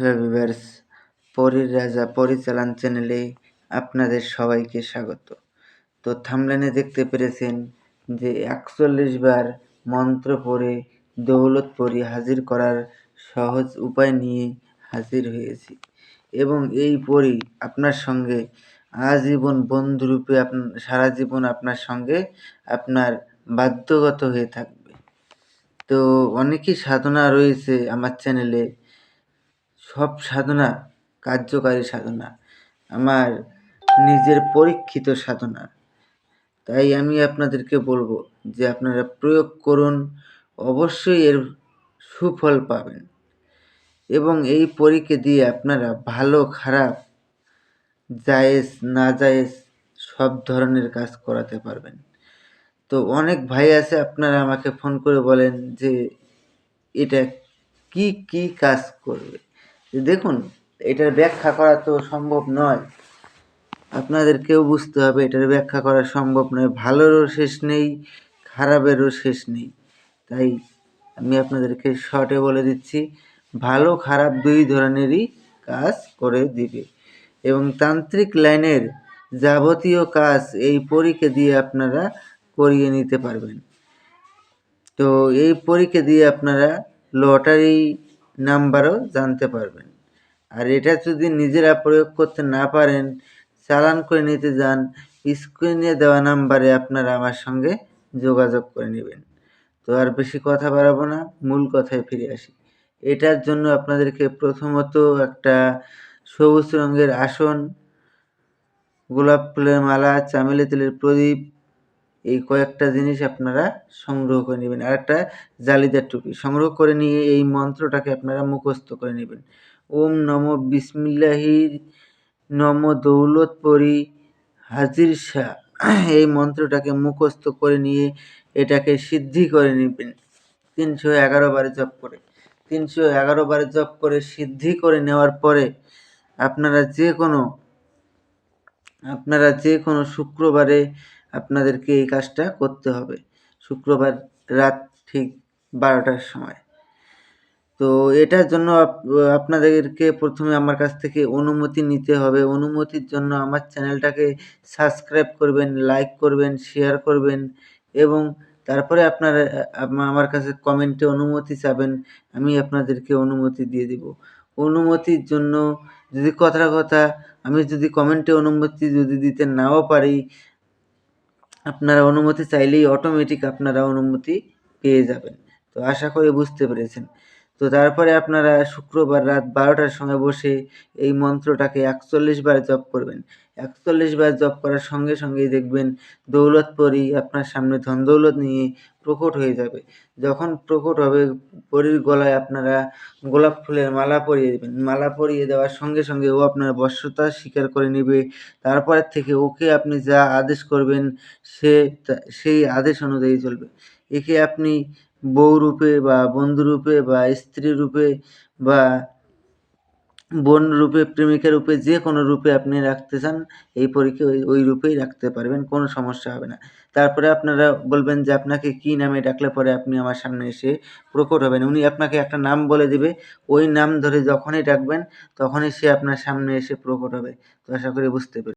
Hello viewers পরীর রাজা পরিচালন চ্যানেলে আপনাদের সবাইকে স্বাগত। তো থামলানে দেখতে পেরেছেন যে একচল্লিশ বার মন্ত্র পড়ে দৌলত পরি হাজির করার সহজ উপায় নিয়ে হাজির হয়েছি। এবং এই পরি আপনার সঙ্গে আজীবন বন্ধুরূপে আপ, সারা জীবন আপনার সঙ্গে আপনার বাধ্যগত হয়ে থাকবে। তো অনেকই সাধনা রয়েছে আমার চ্যানেলে সব সাধনা, কার্যকারী সাধনা, আমার নিজের পরীক্ষিত সাধনা। তাই আমি আপনাদেরকে বলব যে আপনারা প্রয়োগ করুন, অবশ্যই এর সুফল পাবেন। এবং এই পরীকে দিয়ে আপনারা ভালো, খারাপ, জায়েজ, না জায়েজ সব ধরনের কাজ করাতে পারবেন। তো অনেক ভাই আছে, আপনারা আমাকে ফোন করে বলেন যে এটা কি কি কাজ করবে। দেখুন, এটার ব্যাখ্যা করা তো সম্ভব নয়। আপনাদেরকেও বুঝতে হবে, এটার ব্যাখ্যা করা সম্ভব নয়। ভালোরও শেষ নেই, খারাপেরও শেষ নেই। তাই আমি আপনাদেরকে শর্টে বলে দিচ্ছি, ভালো খারাপ দুই ধরনেরই কাজ করে দিবে। এবং তান্ত্রিক লাইনের যাবতীয় কাজ এই পরীক্ষা দিয়ে আপনারা করিয়ে নিতে পারবেন। তো এই পরীক্ষা দিয়ে আপনারা লটারি নাম্বারও জানতে পারবেন। আর এটা যদি নিজেরা প্রয়োগ করতে না পারেন, চালান করে নিতে যান স্ক্রিনে দেওয়া নাম্বারে আপনারা আমার সঙ্গে যোগাযোগ করে নেবেন। তো আর বেশি কথা বাড়াবো না, মূল কথায় ফিরে আসি। এটার জন্য আপনাদেরকে প্রথমত একটা সবুজ রঙের আসন, গোলাপ ফুলের মালা, চামেলি তেলের প্রদীপ এই কয়েকটা জিনিস আপনারা সংগ্রহ করে নেবেন। আর একটা জালিদার টুপি, সংগ্রহ করে নিয়ে এই মন্ত্রটাকে আপনারা মুখস্থ করে নেবেন। ওম নম বিসমিল্লাহির নম দৌলত পরি হাজির শাহ। এই মন্ত্রটাকে মুখস্থ করে নিয়ে এটাকে সিদ্ধি করে নেবেন। তিনশো এগারো বারে জপ করে। তিনশো এগারো বারে জপ করে সিদ্ধি করে নেওয়ার পরে আপনারা যে কোনো, আপনারা যে কোনো শুক্রবারে আপনাদেরকে এই কাজটা করতে হবে। শুক্রবার রাত ঠিক বারোটার সময়। তো এটার জন্য আপনাদেরকে প্রথমে আমার কাছ থেকে অনুমতি নিতে হবে। অনুমতির জন্য আমার চ্যানেলটাকে সাবস্ক্রাইব করবেন, লাইক করবেন, শেয়ার করবেন এবং তারপরে আপনারা আমার কাছে কমেন্টে অনুমতি চাবেন, আমি আপনাদেরকে অনুমতি দিয়ে দেব। অনুমতির জন্য যদি কথার কথা আমি যদি কমেন্টে অনুমতি যদি দিতে নাও পারি আপনারা অনুমতি চাইলেই অটোমেটিক আপনারা অনুমতি পেয়ে যাবেন। তো আশা করি বুঝতে পেরেছেন। তো তারপরে আপনারা শুক্রবার রাত বারোটার সময় বসে এই মন্ত্রটাকে একচল্লিশ বার জপ করবেন। একচল্লিশ বার জপ করার সঙ্গে সঙ্গেই দেখবেন দৌলত পরি আপনার সামনে ধন দৌলত নিয়ে প্রকট হয়ে যাবে। যখন প্রকট হবে, পরীর গলায় আপনারা গোলাপ ফুলের মালা পরিয়ে দেবেন। মালা পরিয়ে দেওয়ার সঙ্গে সঙ্গে ও আপনার বশ্যতা স্বীকার করে নেবে। তারপরের থেকে ওকে আপনি যা আদেশ করবেন, সে সেই আদেশ অনুযায়ী চলবে। একে আপনি বউ রূপে বা বন্ধু রূপে বা স্ত্রী রূপে বা বোন রূপে, প্রেমিকা রূপে, যে কোনো রূপে আপনি রাখতে চান, এই পরীক্ষা ওই ওই রূপেই রাখতে পারবেন, কোনো সমস্যা হবে না। তারপরে আপনারা বলবেন যে, আপনাকে কি নামে ডাকলে পরে আপনি আমার সামনে এসে প্রকট হবেন? উনি আপনাকে একটা নাম বলে দেবে। ওই নাম ধরে যখনই ডাকবেন, তখনই সে আপনার সামনে এসে প্রকট হবে। তো আশা করি বুঝতে পেরে